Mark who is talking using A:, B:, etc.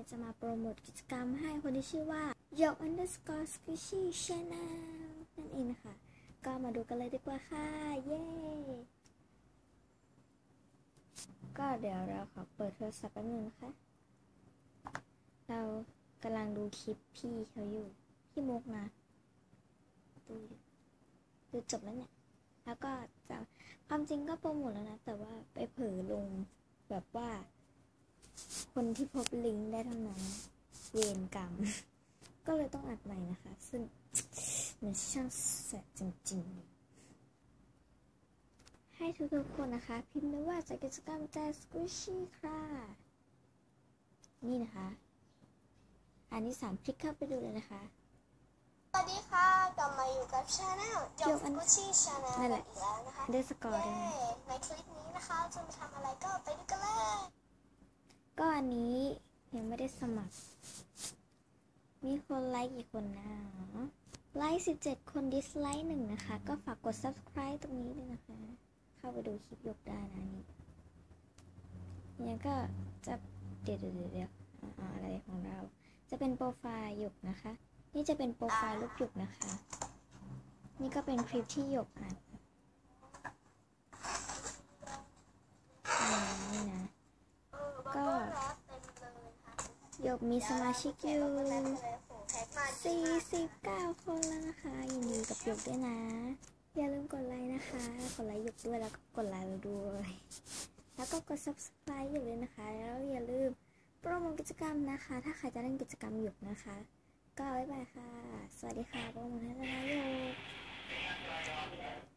A: เนี่ยจะมาโปรโมทกิจกรรมให้คนที่ชื่อว่าหยก underscore squishy channel นั่นเองนะคะก็มาดูกันเลยดีกว่าค่ะ เย้ ก็เดี๋ยวเราขอเปิดโทรศัพท์แป๊บนึงนะคะ เรากำลังดูคลิปพี่เขาอยู่ พี่มุกนะ ดูอยู่ดูจบแล้วเนี่ย แล้วก็จะความจริงก็โปรโมทแล้วนะ แต่ว่าไปเผลอลงแบบว่า คนที่พบลิงก์ได้เท่านั้น เวรกรรม ก็เลยต้องอัดใหม่นะคะ ซึ่งมันช่างแสบจริงๆให้ทุกๆคนนะคะ พิมพ์ไม่ว่าจากกิจกรรมแจสกุชี่ค่ะ นี่นะคะ อันที่สามคลิกเข้าไปดูเลยนะคะ
B: สวัสดีค่ะ กลับมาอยู่กับชาแนลย
A: ย
B: ก
A: กอัน
B: กุชี่ชาแนล
A: นั่นแหละ
B: อีกแล้วนะคะ
A: ได้สกอร์
B: เย้
A: ด้วยนะ
B: ในคลิปนี้นะคะจะมาทำอะไรก็ไปดูกันเลย
A: ก็อันนี้ยังไม่ได้สมัคร มีคนไลค์กี่คนนะไลค์17 คนดิสไลค์หนึ่งนะคะ ก็ฝากกด subscribe ตรงนี้ด้วยนะคะ เข้าไปดูคลิปยกได้นะนี่เนี่ก็จะเดี๋ยวเดี๋ยวเดี๋ยวเดี๋ยวอ่าอะไรของเรา จะเป็นโปรไฟล์หยกนะคะ นี่จะเป็นโปรไฟล์รูปหยกนะคะ นี่ก็เป็นคลิปที่หยกอัดอ่านี่นะ
B: เออ
A: ก็
B: บับเบิ้ลแรปเต็มเลย
A: หยกมีสมาชิกอยู่
B: บับเบิ้ลแรปเลยโอ้โหแพ็คมาดีมาก
A: 49คนแล้วนะคะยินดีกับหยกด้วยนะ อย่าลืมกดไลค์นะคะ กดไลค์หยกด้วยแล้วก็กดไลค์เราด้วย แล้วก็กด subscribe อยู่เลยนะคะ แล้วอย่าลืมโปรโมทกิจกรรมนะคะ ถ้าใครจะเล่นกิจกรรมหยกนะคะ ก็บ๊ายบายค่ะ สวัสดีค่ะโปรโมทให้แล้วนะหยก